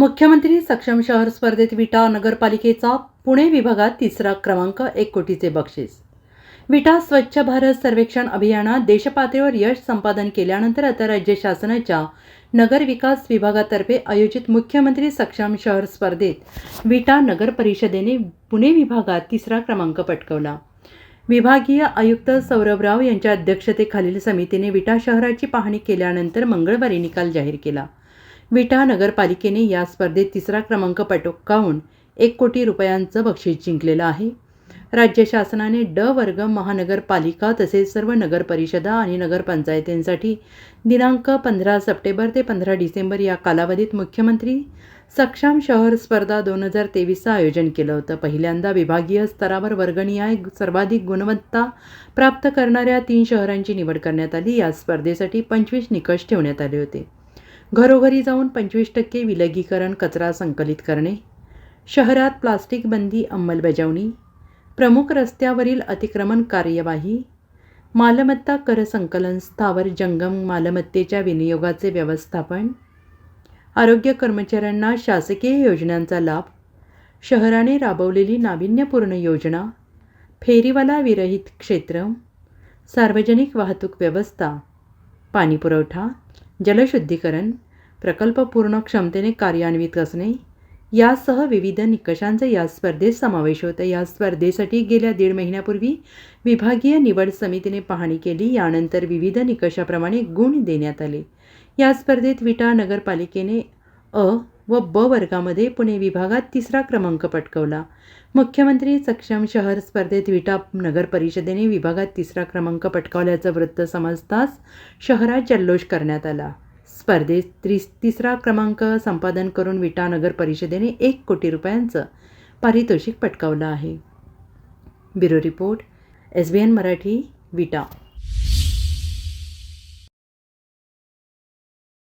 मुख्यमंत्री सक्षम शहर स्पर्धेत विटा नगरपालिकेचा पुणे विभागात तिसरा क्रमांक एक कोटीचे बक्षीस. विटा स्वच्छ भारत सर्वेक्षण अभियानात देशपातळीवर यश संपादन केल्यानंतर आता राज्य शासनाच्या नगर विकास विभागातर्फे आयोजित मुख्यमंत्री सक्षम शहर स्पर्धेत विटा नगर परिषदेने पुणे विभागात तिसरा क्रमांक पटकवला. विभागीय आयुक्त सौरभ राव यांच्या अध्यक्षतेखालील समितीने विटा शहराची पाहणी केल्यानंतर मंगळवारी निकाल जाहीर केला. विटा नगरपालिकेने या स्पर्धेत तिसरा क्रमांक पटकावून एक कोटी रुपयांचं बक्षीस जिंकलेलं आहे. राज्य शासनाने ड वर्ग महानगरपालिका तसेच सर्व नगरपरिषदा आणि नगरपंचायतींसाठी दिनांक पंधरा सप्टेंबर ते पंधरा डिसेंबर या कालावधीत मुख्यमंत्री सक्षम शहर स्पर्धा दोन हजार तेवीसचं आयोजन केलं होतं. पहिल्यांदा विभागीय स्तरावर वर्गणीय सर्वाधिक गुणवत्ता प्राप्त करणाऱ्या तीन शहरांची निवड करण्यात आली. या स्पर्धेसाठी पंचवीस निकष ठेवण्यात आले होते. घरोघरी जाऊन पंचवीस टक्के विलगीकरण कचरा संकलित करणे शहरात प्लास्टिक बंदी अंमलबजावणी प्रमुख रस्त्यावरील अतिक्रमण कार्यवाही मालमत्ता कर संकलन स्थावर जंगम मालमत्तेच्या विनियोगाचे व्यवस्थापन आरोग्य कर्मचाऱ्यांना शासकीय योजनांचा लाभ शहराने राबवलेली नाविन्यपूर्ण योजना फेरीवाला विरहित क्षेत्र सार्वजनिक वाहतूक व्यवस्था पाणीपुरवठा जलशुद्धीकरण प्रकल्प पूर्ण क्षमतेने कार्यान्वित असणे यासह विविध निकषांचा या स्पर्धेत समावेश होता. या स्पर्धेसाठी गेल्या दीड महिन्यापूर्वी विभागीय निवड समितीने पाहणी केली. यानंतर विविध निकषाप्रमाणे गुण देण्यात आले. या स्पर्धेत विटा नगरपालिकेने अ व ब वर्गामध्ये पुणे विभागात तिसरा क्रमांक पटकवला. मुख्यमंत्री सक्षम शहर स्पर्धेत विटा नगर परिषदेने विभागात तिसरा क्रमांक पटकावल्याचं वृत्त समजताच शहरात जल्लोष करण्यात आला. स्पर्धेत त्रिस तिसरा क्रमांक संपादन करून विटा नगर परिषदेने एक कोटी रुपयांचं पारितोषिक पटकावलं आहे. Bureau report S B N Marathi Vita.